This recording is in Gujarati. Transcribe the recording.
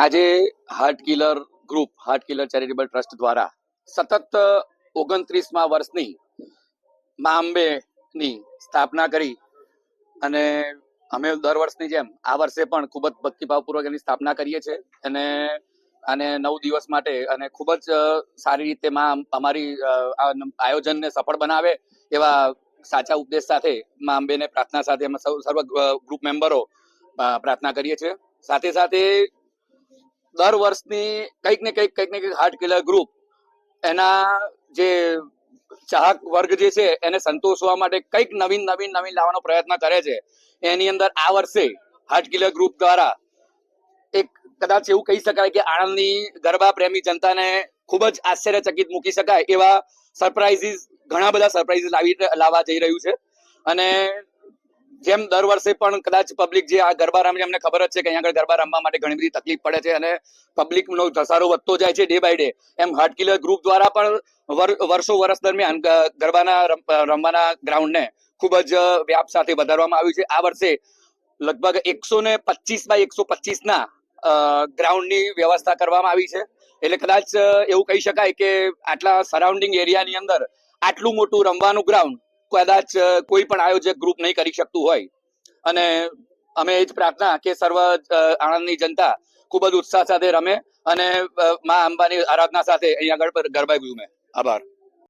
આજે heart killer group heart killer charitable trust દ્વારા સતત ઓગણત્રીસમાં વર્ષની મા અંબેની સ્થાપના કરી અને અમે દર વર્ષની જેમ આ વર્ષે પણ ખૂબ જ ભક્તિભાવપૂર્વક એની સ્થાપના કરીએ છીએ અને અને નવ દિવસ માટે અને ખૂબ જ સારી રીતે માં અમારી આયોજનને સફળ બનાવે એવા સાચા ઉપદેશ સાથે મા અંબેને પ્રાર્થના સાથે અમે સૌ, સર્વ ગ્રુપ મેમ્બરો પ્રાર્થના કરીએ છીએ. સાથે સાથે દર વર્ષની કંઈક ને કંઈક કંઈક ને કંઈક હાર્ટ કિલર ગ્રુપ એના જે ચાહક વર્ગ જે છે, એને સંતોષવા માટે કંઈક નવીન નવીન નવીન લાવવાનો પ્રયત્ન કરે છે. એની અંદર આ વર્ષે હાર્ટ કિલર ગ્રુપ દ્વારા એક કદાચ એવું કહી શકાય કે આણંદની ગરબા પ્રેમી જનતાને ખૂબ જ આશ્ચર્યચકિત મૂકી શકાય એવા સરપ્રાઇઝીસ ઘણા બધા સરપ્રાઇઝીસ લાવી, લાવવા જઈ રહ્યું છે. અને જેમ દર વર્ષે પણ કદાચ પબ્લિક જે આ ગરબા રમે અમને ખબર જ છે કે અહીંયા આગળ ગરબા રમવા માટે ઘણી બધી તકલીફ પડે છે અને પબ્લિકનો ધસારો વધતો જાય છે ડે બાય ડે એમ હાર્ટ કિલર ગ્રુપ દ્વારા પણ વર્ષો વર્ષ દરમિયાન ગરબાના રમ- રમવાના ગ્રાઉન્ડને ખૂબ જ વ્યાપ સાથે વધારવામાં આવ્યું છે. આ વર્ષે લગભગ એકસો ને પચીસ બાય એકસો પચીસ ના ગ્રાઉન્ડની વ્યવસ્થા કરવામાં આવી છે. એટલે કદાચ એવું કહી શકાય કે આટલા સરાઉન્ડિંગ એરિયાની અંદર આટલું મોટું રમવાનું ગ્રાઉન્ડ કદાચ કોઈ પણ આયોજક ગ્રુપ નહીં કરી શકતું હોય. અને અમે એ જ પ્રાર્થના કે સર્વ આણંદની જનતા ખૂબ જ ઉત્સાહ સાથે રમે અને મા અંબાની આરાધના સાથે અહીંયા આગળ ગરબા ગુમે આભાર.